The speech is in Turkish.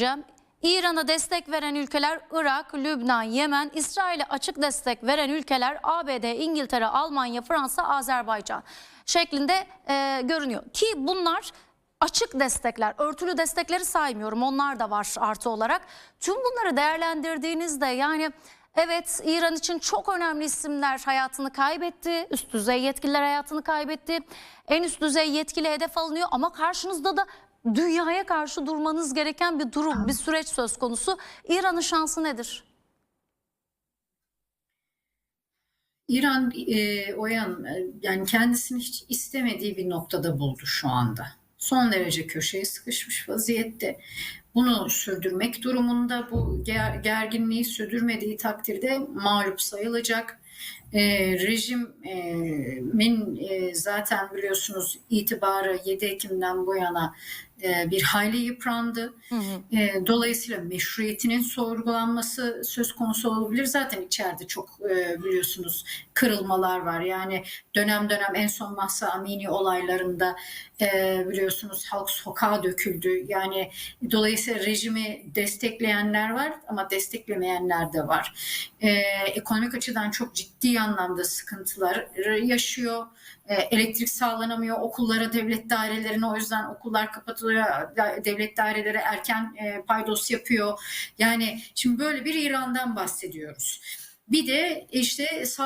Cem, İran'a destek veren ülkeler Irak, Lübnan, Yemen, İsrail'e açık destek veren ülkeler ABD, İngiltere, Almanya, Fransa, Azerbaycan şeklinde e, görünüyor. Ki bunlar açık destekler, örtülü destekleri saymıyorum onlar da var artı olarak. Tüm bunları değerlendirdiğinizde yani evet İran için çok önemli isimler hayatını kaybetti, üst düzey yetkililer hayatını kaybetti. En üst düzey yetkili hedef alınıyor ama karşınızda da dünyaya karşı durmanız gereken bir durum, bir süreç söz konusu. İran'ın şansı nedir? İran e, Oyan e, yani kendisini hiç istemediği bir noktada buldu şu anda. Son derece köşeye sıkışmış vaziyette. Bunu sürdürmek durumunda bu ger- gerginliği sürdürmediği takdirde mağlup sayılacak. E, rejimin e, zaten biliyorsunuz itibarı 7 Ekim'den bu yana e, bir hayli yıprandı. E, dolayısıyla meşruiyetinin sorgulanması söz konusu olabilir. Zaten içeride çok e, biliyorsunuz kırılmalar var. Yani dönem dönem en son Mahsa Amini olaylarında e, biliyorsunuz halk sokağa döküldü. Yani dolayısıyla rejimi destekleyenler var ama desteklemeyenler de var. E, ekonomik açıdan çok ciddi anlamda sıkıntılar yaşıyor. E, elektrik sağlanamıyor. Okullara, devlet dairelerine o yüzden okullar kapatılıyor. Devlet daireleri erken e, paydos yapıyor. Yani şimdi böyle bir İran'dan bahsediyoruz. Bir de işte saldırı